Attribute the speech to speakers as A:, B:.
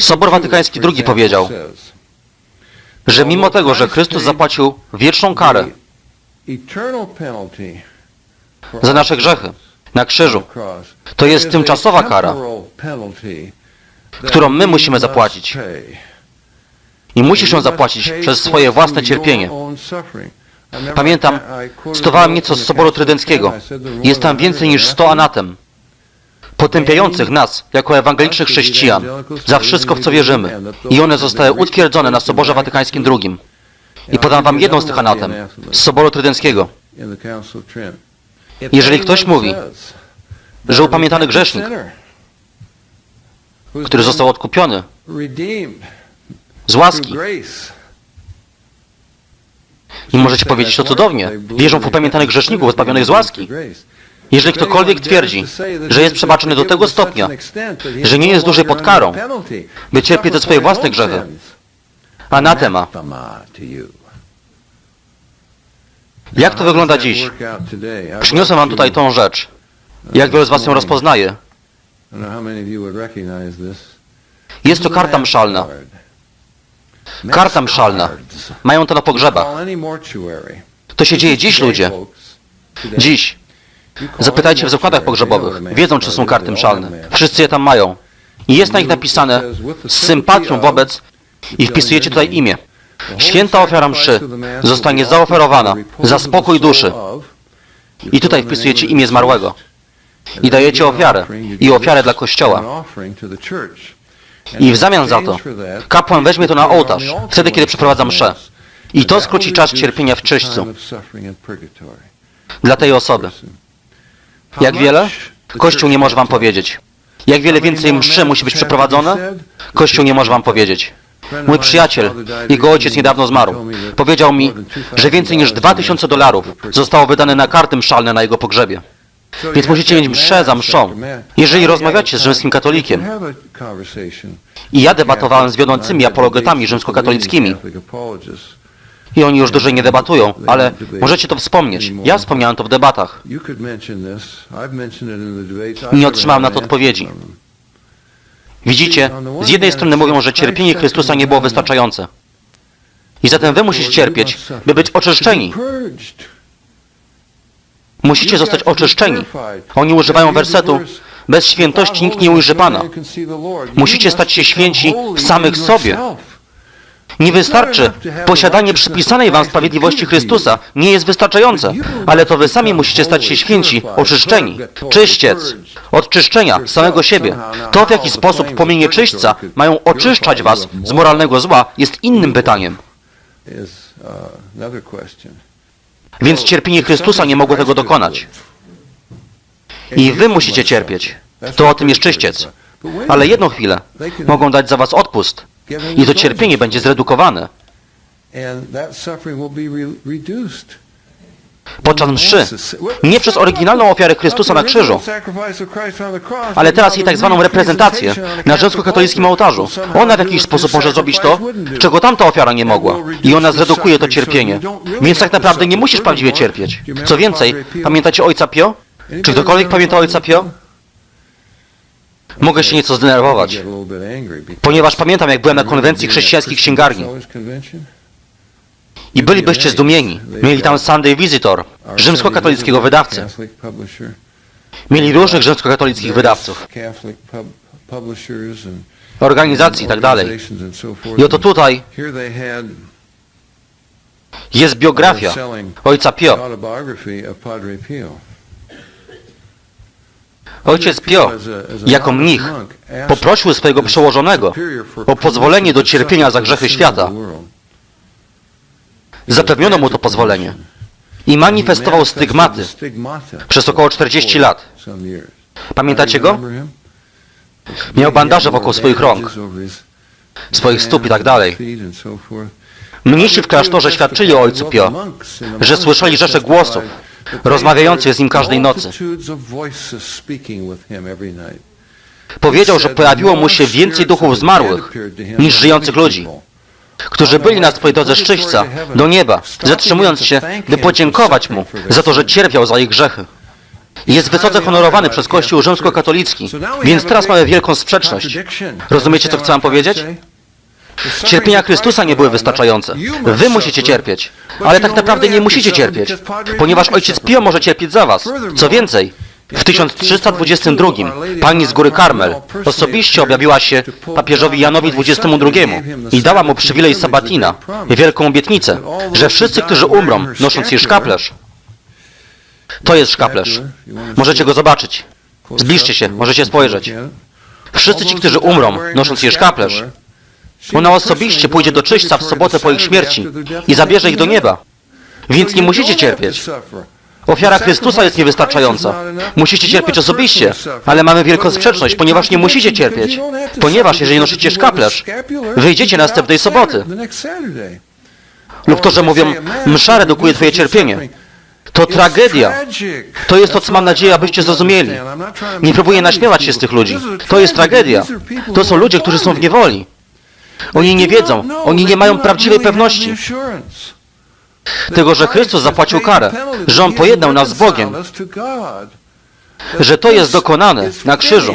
A: Sobor Watykański II powiedział, że mimo tego, że Chrystus zapłacił wieczną karę za nasze grzechy na krzyżu,
B: to jest tymczasowa kara,
A: którą my musimy zapłacić. I musisz ją zapłacić przez swoje własne cierpienie. Pamiętam, cytowałem nieco z Soboru Trydenckiego. Jest tam więcej niż 100 anatem, potępiających nas, jako ewangelicznych chrześcijan, za wszystko, w co wierzymy. I one zostały utwierdzone na Soborze Watykańskim II. I podam wam jedną z tych anatem, z Soboru Trydenckiego.
B: Jeżeli ktoś mówi,
A: że upamiętany grzesznik, który został odkupiony z łaski, i możecie powiedzieć to cudownie, wierzą w upamiętanych grzeszników odpawionych z łaski. Jeżeli ktokolwiek twierdzi, że jest przebaczony do tego stopnia, że nie jest dłużej pod karą, by cierpieć za swoje własne grzechy, anatema. Jak to wygląda dziś? Przyniosłem wam tutaj tą rzecz. Jak wielu z was ją rozpoznaje? Jest to karta mszalna. Karta mszalna. Mają to na pogrzebach. To się dzieje dziś, ludzie. Dziś. Zapytajcie w zakładach pogrzebowych. Wiedzą, czy są karty mszalne. Wszyscy je tam mają. I jest na nich napisane z sympatią wobec i wpisujecie tutaj imię. Święta ofiara mszy zostanie zaoferowana za spokój duszy. I tutaj wpisujecie imię zmarłego. I dajecie ofiarę. I ofiarę dla Kościoła. I w zamian za to kapłan weźmie to na ołtarz, wtedy kiedy przeprowadza mszę. I to skróci czas cierpienia w czyśćcu dla tej osoby. Jak wiele? Kościół nie może wam powiedzieć. Jak wiele więcej mszy musi być przeprowadzone? Kościół nie może wam powiedzieć. Mój przyjaciel, jego ojciec niedawno zmarł. Powiedział mi, że więcej niż 2000 dolarów zostało wydane na karty mszalne na jego pogrzebie. Więc musicie mieć mszę za mszą. Jeżeli rozmawiacie z rzymskim katolikiem, i ja debatowałem z wiodącymi apologetami rzymskokatolickimi, i oni już dłużej nie debatują, ale możecie to wspomnieć. Ja wspomniałem to w debatach.
B: Nie otrzymałem na to odpowiedzi.
A: Widzicie, z jednej strony mówią, że cierpienie Chrystusa nie było wystarczające. I zatem wy musicie cierpieć, by być oczyszczeni. Musicie zostać oczyszczeni. Oni używają wersetu, bez świętości nikt nie ujrzy Pana. Musicie stać się święci w samych sobie. Nie wystarczy. Posiadanie przypisanej wam sprawiedliwości Chrystusa nie jest wystarczające, ale to wy sami musicie stać się święci, oczyszczeni. Czyściec. Od czyszczenia samego siebie. To, w jaki sposób płomienie czyśćca mają oczyszczać was z moralnego zła, jest innym pytaniem. Więc cierpienie Chrystusa nie mogło tego dokonać. I wy musicie cierpieć. To o tym jest czyściec. Ale jedną chwilę mogą dać za was odpust. I to cierpienie będzie zredukowane. Podczas mszy. Nie przez oryginalną ofiarę Chrystusa na krzyżu, ale teraz jej tak zwaną reprezentację na rzymskokatolickim ołtarzu. Ona w jakiś sposób może zrobić to, czego tamta ofiara nie mogła. I ona zredukuje to cierpienie. Więc tak naprawdę nie musisz prawdziwie cierpieć. Co więcej, pamiętacie ojca Pio? Czy ktokolwiek pamięta ojca Pio? Mogę się nieco zdenerwować, ponieważ pamiętam, jak byłem na konwencji chrześcijańskich księgarni i bylibyście zdumieni. Mieli tam Sunday Visitor, rzymskokatolickiego wydawcę. Mieli różnych rzymskokatolickich wydawców, organizacji i tak dalej. I oto tutaj jest biografia ojca Pio. Ojciec Pio, jako mnich, poprosił swojego przełożonego o pozwolenie do cierpienia za grzechy świata. Zapewniono mu to pozwolenie i manifestował stygmaty przez około 40 lat. Pamiętacie go? Miał bandaże wokół swoich rąk, swoich stóp i tak dalej. Mnisi w klasztorze świadczyli o ojcu Pio, że słyszeli rzesze głosów, rozmawiających z nim każdej nocy. Powiedział, że pojawiło mu się więcej duchów zmarłych niż żyjących ludzi, którzy byli na swojej drodze szczyśca do nieba, zatrzymując się, by podziękować mu za to, że cierpiał za ich grzechy. Jest wysoce honorowany przez Kościół rzymskokatolicki, więc teraz mamy wielką sprzeczność. Rozumiecie, co chcę wam powiedzieć? Cierpienia Chrystusa nie były wystarczające. Wy musicie cierpieć. Ale tak naprawdę nie musicie cierpieć, ponieważ Ojciec Pio może cierpieć za was. Co więcej, w 1322 pani z góry Karmel osobiście objawiła się papieżowi Janowi XXII i dała mu przywilej Sabatina, wielką obietnicę, że wszyscy, którzy umrą, nosząc jej szkaplerz, to jest szkaplerz. Możecie go zobaczyć. Zbliżcie się, możecie spojrzeć. Wszyscy ci, którzy umrą, nosząc jej szkaplerz, ona osobiście pójdzie do czyśćca w sobotę po ich śmierci i zabierze ich do nieba. Więc nie musicie cierpieć. Ofiara Chrystusa jest niewystarczająca. Musicie cierpieć osobiście, ale mamy wielką sprzeczność, ponieważ nie musicie cierpieć. Ponieważ jeżeli nosicie szkaplerz, wyjdziecie następnej soboty. Lub to, że mówią, msza redukuje twoje cierpienie. To tragedia. To jest to, co mam nadzieję, abyście zrozumieli. Nie próbuję naśmiewać się z tych ludzi. To jest tragedia. To są ludzie, którzy są w niewoli. Oni nie wiedzą, oni nie mają prawdziwej pewności. tego, że Chrystus zapłacił karę, że On pojednał nas z Bogiem,
B: że to jest dokonane na krzyżu.